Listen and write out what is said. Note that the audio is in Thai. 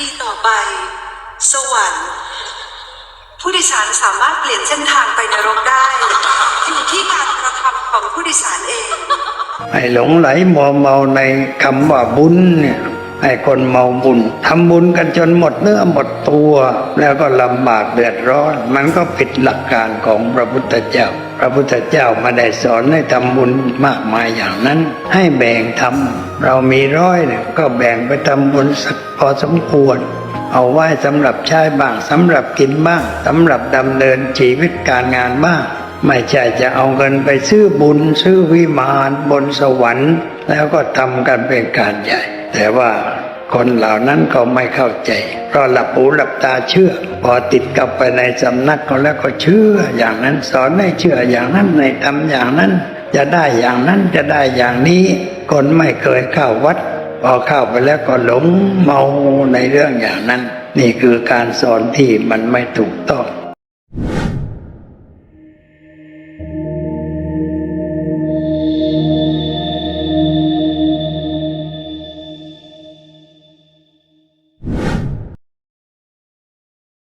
ดีต่อไป สวรรค์ ผู้โดยสารสามารถเปลี่ยนเส้นทางไปนรกได้ อยู่ที่การกระทำของผู้โดยสารเอง ให้หลงไหลมัวเมาในคำว่าบุญเนี่ย ให้คนเมาบุญทำบุญกันจนหมดเนื้อหมดตัว แล้วก็ลำบากเดือดร้อน มันก็ผิดหลักการของพระพุทธเจ้า พระพุทธเจ้ามาได้สอนให้ทำบุญมากมายอย่างนั้น ให้แบ่งทำเรามีร้อยเนี่ยก็แบ่งไปทำบุญสักพอสมควรเอาไว้สำหรับใช้บ้างสำหรับกินบ้างสำหรับดำเนินชีวิตการงานบ้าง ไม่ใช่จะเอาเงินไปซื้อบุญซื้อวิมานบนสวรรค์ แล้วก็ทำกันเป็นการใหญ่ แต่ว่าคนเหล่านั้นก็ไม่เข้าใจ เพราะหลับหูหลับตาเชื่อ พอติดกับไปในสำนักก็แล้วก็เชื่อ อย่างนั้นสอนให้เชื่ออย่างนั้นในทำอย่างนั้น จะได้อย่างนั้นจะได้อย่างนี้ คนไม่เคยเข้าวัด พอเข้าไปแล้วก็หลงเมาในเรื่องอย่างนั้น นี่คือการสอนที่มันไม่ถูกต้อง